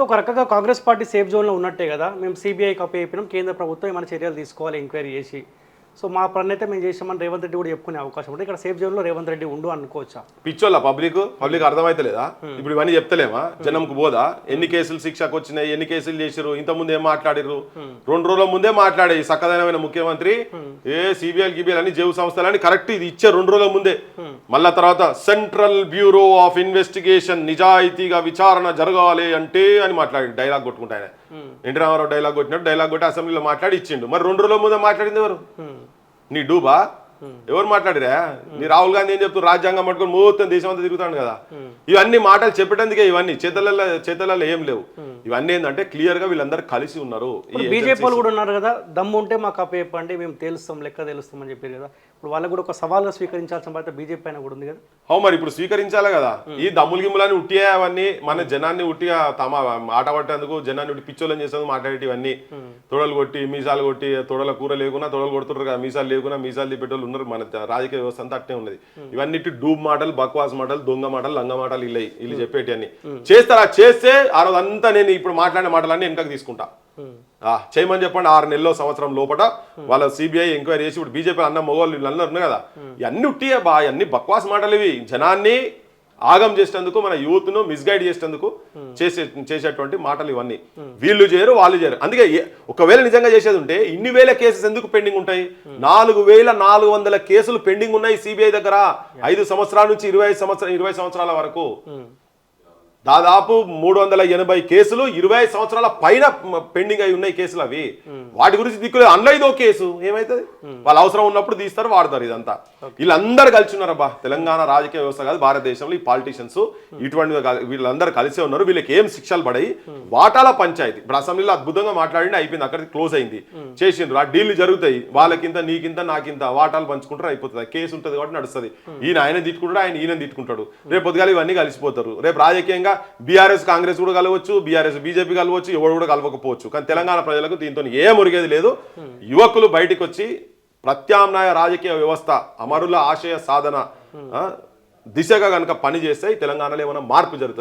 అంటే ఒక రకంగా కాంగ్రెస్ పార్టీ సేఫ్ జోన్లో ఉన్నట్టే కదా. మేము సిబిఐ కాపీ అయిపోయినాం కేంద్ర ప్రభుత్వం ఏమైనా చర్యలు తీసుకోవాలి ఎంక్వైరీ చేసి. సో మా పని అయితే మేము చేసామని రేవంత్ రెడ్డి కూడా చెప్పుకునే అవకాశం ఉంటుంది ఇక్కడ సేఫ్ జోన్లో రేవంత్ రెడ్డి ఉండు అనుకోవచ్చా? పిచ్చోళ్ళ పబ్లిక్ పబ్లిక్ అర్థమైతలేదా ఇప్పుడు ఇవన్నీ చెప్తలేమా? జనంకు పోదా ఎన్ని కేసులు శిక్షకు వచ్చినాయి? ఎన్ని కేసులు చేసిరు ఇంత ముందు ఏం మాట్లాడిరు రెండు రోజుల ముందే మాట్లాడే సక్కదైన ముఖ్యమంత్రి ఏ సిబిఐ గిబిఎల్ అని జేవు సంస్థలని కరెక్ట్ ఇది ఇచ్చే రెండు రోజుల ముందే. మళ్ళా తర్వాత సెంట్రల్ బ్యూరో ఆఫ్ ఇన్వెస్టిగేషన్ నిజాయితీగా విచారణ జరగాలి అంటే అని మాట్లాడి డైలాగ్ కొట్టుకుంటా ఆయన ఎన్టీ రామారావు డైలాగ్ కొట్టినట్టు డైలాగ్ కొట్టి అసెంబ్లీలో మాట్లాడి ఇచ్చిండు. మరి రెండు రోజుల ముందే మాట్లాడింది ఎవరు? నీ డూబా? ఎవరు మాట్లాడిరా? నీ రాహుల్ గాంధీ ఏం చెప్తారు రాజ్యాంగం పట్టుకొని మొత్తం దేశం అంతా తిరుగుతాడు కదా. ఇవన్నీ మాటలు చెప్పేటందుకే ఇవన్నీ చేతలలో చేతలలో ఏం లేవు. ఇవన్నీ ఏంటంటే క్లియర్గా వీళ్ళందరూ కలిసి ఉన్నారు బీజేపీ వాళ్ళు కూడా ఉన్నారు కదా దమ్ము ఉంటే మాకు అప్పు చెప్పండి మేము తేలుస్తాం లెక్క తెలుస్తాం అని చెప్పారు కదా. ఇప్పుడు వాళ్ళకు కూడా ఒక సవాల్గా స్వీకరించాల్సిన బాధ్యత బీజేపీ పైన కూడా ఉంది కదా. హౌ మరి ఇప్పుడు స్వీకరించాలి కదా. ఈ దమ్ములు గిమ్ములని ఉట్టియా అవన్నీ? మన జనాన్ని ఉట్టిగా తమ ఆట పట్టేందుకు జనాన్ని ఉట్టి పిచ్చోళ్ళని చేసేందుకు మాట్లాడేటి ఇవన్నీ తొడలు కొట్టి మీసాలు కొట్టి తొడల కూర లేకున్నా తొడలు కొడుతుంటారు కదా. మీసాలు లేకున్నా మీసాలు తిప్పేటోళ్ళు ఉన్నారు. మన రాజకీయ వ్యవస్థ అంతా అట్టే ఉన్నది. ఇవన్నీ డూబ్ మాటలు బక్వాస్ మాటలు దొంగ మాటలు లంగ మాటలు ఇల్లు వీళ్ళు చెప్పేటి అన్ని. చేస్తారా? చేస్తే ఆ రోజు అంతా నేను ఇప్పుడు మాట్లాడిన మాటలన్నీ వెనకకి తీసుకుంటా. ఆ, చేయమని చెప్పండి ఆరు నెలలో సంవత్సరం లోపల వాళ్ళ సిబిఐ ఎంక్వైరీ చేసి ఇప్పుడు బీజేపీ అన్న మొగోళ్ళు వీళ్ళందరూ ఉన్నారు కదా. ఇవన్నీ ఉట్టియే బా ఇవన్నీ బక్వాస్ మాటలు ఇవి. జనాన్ని ఆగం చేసేందుకు మన యూత్ను మిస్గైడ్ చేసేందుకు చేసే చేసేటువంటి మాటలు ఇవన్నీ. వీళ్ళు చేయరు వాళ్ళు చేయరు. అందుకే ఒకవేళ నిజంగా చేసేది ఉంటే ఇన్ని వేల కేసెస్ ఎందుకు పెండింగ్ ఉంటాయి? నాలుగు వేల నాలుగు వందల కేసులు పెండింగ్ ఉన్నాయి సిబిఐ దగ్గర. ఐదు సంవత్సరాల నుంచి ఇరవై సంవత్సరం ఇరవై సంవత్సరాల వరకు. దాదాపు మూడు వందల ఎనభై కేసులు ఇరవై సంవత్సరాల పైన పెండింగ్ అయి ఉన్నాయి కేసులు అవి. వాటి గురించి దిక్కులేదు అందులో ఇదో కేసు. ఏమైతుంది? వాళ్ళ అవసరం ఉన్నప్పుడు తీస్తారు వాడతారు ఇదంతా. వీళ్ళందరూ కలిసి ఉన్నారబ్బా తెలంగాణ రాజకీయ వ్యవస్థ కాదు భారతదేశంలో ఈ పాలిటీషియన్స్ ఇటువంటి వీళ్ళందరూ కలిసే ఉన్నారు. వీళ్ళకి ఏం శిక్షలు పడాయి? వాటాల పంచాయతీ. ఇప్పుడు అసెంబ్లీలో అద్భుతంగా మాట్లాడి అయిపోయింది అక్కడ క్లోజ్ అయింది. చేసిండ్రు. ఆ డీళ్ళు జరుగుతాయి. వాళ్ళకింత నీకింత నాకింత వాటాలు పంచుకుంటారు అయిపోతుంది. కేసు ఉంటుంది కాబట్టి నడుస్తుంది. ఈయన ఆయన తిట్టుకుంటాడు ఆయన ఈయన తిట్టుకుంటాడు. రేపు పొద్దుగాల ఇవన్నీ కలిసిపోతారు. రేపు రాజకీయంగా బీఆర్ఎస్ కాంగ్రెస్ కూడా కలవచ్చు బీఆర్ఎస్ బీజేపీ కలవచ్చు ఎవరు కూడా కలవకపోవచ్చు. కానీ తెలంగాణ ప్రజలకు దీంతో ఏ మురిగేది లేదు. యువకులు బయటకు వచ్చి ప్రత్యామ్నాయ రాజకీయ వ్యవస్థ అమరుల ఆశయ సాధన దిశగా కనుక పనిచేస్తే తెలంగాణలో ఏమైనా మార్పు జరుగుతుంది.